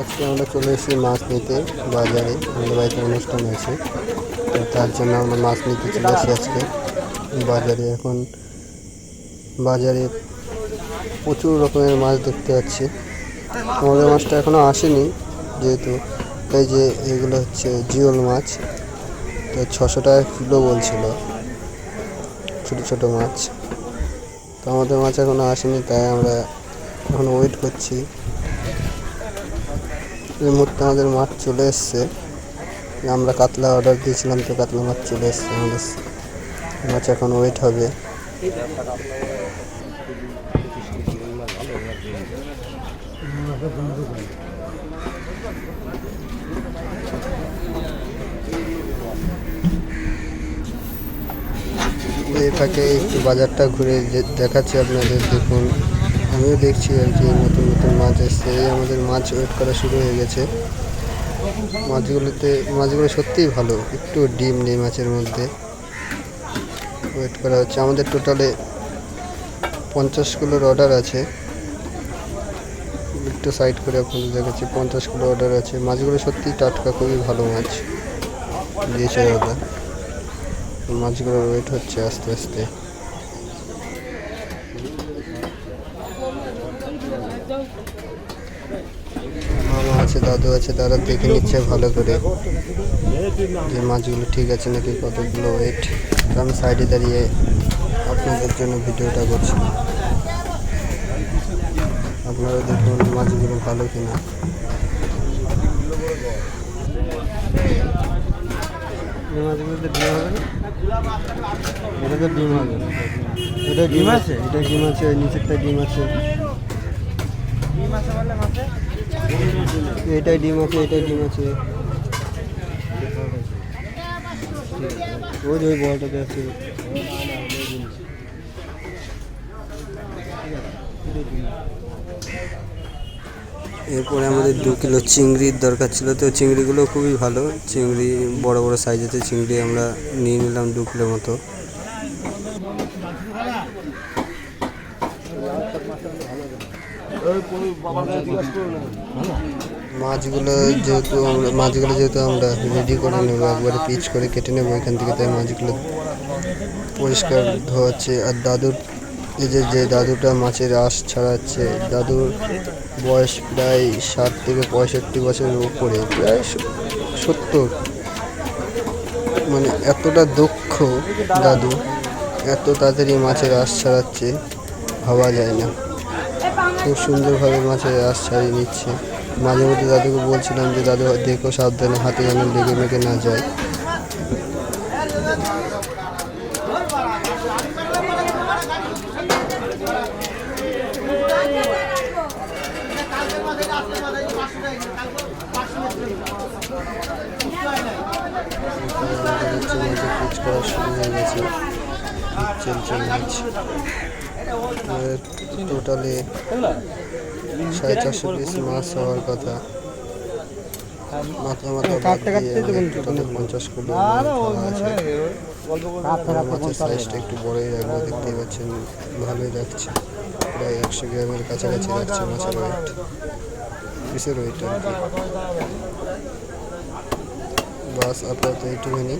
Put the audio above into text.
আজকে আমরা চলে এসেছি মাছ নিতে, বাজারে। আমাদের বাড়িতে অনুষ্ঠান আছে তো তার জন্য আমরা মাছ নিতে চলে এসেছি আজকে। বাজারে এখন, বাজারে প্রচুর রকমের মাছ দেখতে পাচ্ছি। আমাদের মাছটা এখনও আসেনি, যেহেতু এই যে এগুলো হচ্ছে জিওল মাছ। তো ছশো টাকা কিলো বলছিল, ছোটো ছোটো মাছ। তো আমাদের মাছ এখনও আসেনি, তাই আমরা এখন ওয়েট করছি। এই মুহূর্তে আমাদের মাছ চলে এসছে। আমরা কাতলা অর্ডার দিয়েছিলাম তো কাতলা মাছ চলে এসছে আমাদের। মাছ এখন ওয়েট হবে। এই ফাঁকে একটু বাজারটা ঘুরে দেখাচ্ছি আপনাদের, দেখুন। আমিও দেখছি আর কি নতুন নতুন মাছ এসছে। এই আমাদের মাছ ওয়েট করা শুরু হয়ে গেছে। মাছগুলোতে, মাছগুলো সত্যিই ভালো, একটু ডিম নেই মাছের মধ্যে। ওয়েট করা হচ্ছে। আমাদের টোটালে পঞ্চাশ কিলোর অর্ডার আছে। একটু সাইড করে আপনাদের দেখাচ্ছি, পঞ্চাশ কিলো অর্ডার আছে। মাছগুলো সত্যিই টাটকা, খুবই ভালো মাছ। দিয়েছে দাদা। মাছগুলোর ওয়েট হচ্ছে আস্তে আস্তে। মামা আছে, দাদু আছে, তারা দেখে নিচ্ছে ভালো করে। যে মাছগুলো ঠিক আছে নাকি, কতগুলো ওয়েট আমি সাইডে দাঁড়িয়ে আপনাদের জন্য ভিডিওটা করছি। আপনারা দেখুন মাছগুলো ভালো কিনা। এটা তো ডিম হবে। এটা ডিম আছে? এটা ডিম আছে, নিচেরটা ডিম আছে। এটাই ডিম আছে, এটাই ডিম আছে। ওই ওই বলটাতে আছে। এরপরে আমাদের দু কিলো চিংড়ির দরকার ছিল, তো চিংড়িগুলো খুবই ভালো। চিংড়ি বড় বড় সাইজেতে চিংড়ি আমরা নিয়ে নিলাম দু কিলো মতো। মাছগুলো যেহেতু আমরা মাছগুলো যেহেতু আমরা রেডি করে নেব, একবারে পিচ করে কেটে নেব এখান থেকে, তাই মাছগুলো পরিষ্কার ধোয়াচ্ছে। আর দাদুর এই যে যে দাদুটা মাছের আঁশ ছাড়াচ্ছে, দাদুর বয়স প্রায় ষাট থেকে পঁয়ষট্টি বছরের উপরে, প্রায় সত্তর। মানে এতটা দক্ষ দাদু, এত তাড়াতাড়ি মাছের আঁশ ছাড়াচ্ছে, ভাবা যায় না। খুব সুন্দরভাবে মাছের আঁশ ছাড়িয়ে নিচ্ছে। মাঝে মধ্যে দাদুকে বলছিলাম যে দাদু দেখো সাবধানে হাতে যেন লেগে মেগে না যায়। শুরু হয়ে গেছে টোটালে সাড়ে চারশো পিস মাছ হওয়ার কথা। মাথা মাথা বাদ দিয়ে টোটালে পঞ্চাশ কিলো মাছের সাইজটা একটু বড়ই রাখব দেখতেই পাচ্ছেন ভালোই রাখছে প্রায় একশো গ্রামের কাছাকাছি রাখছে মাছের ওয়েট পিসের ওয়েট আর কি। বাস আপাতত এইটুখানি।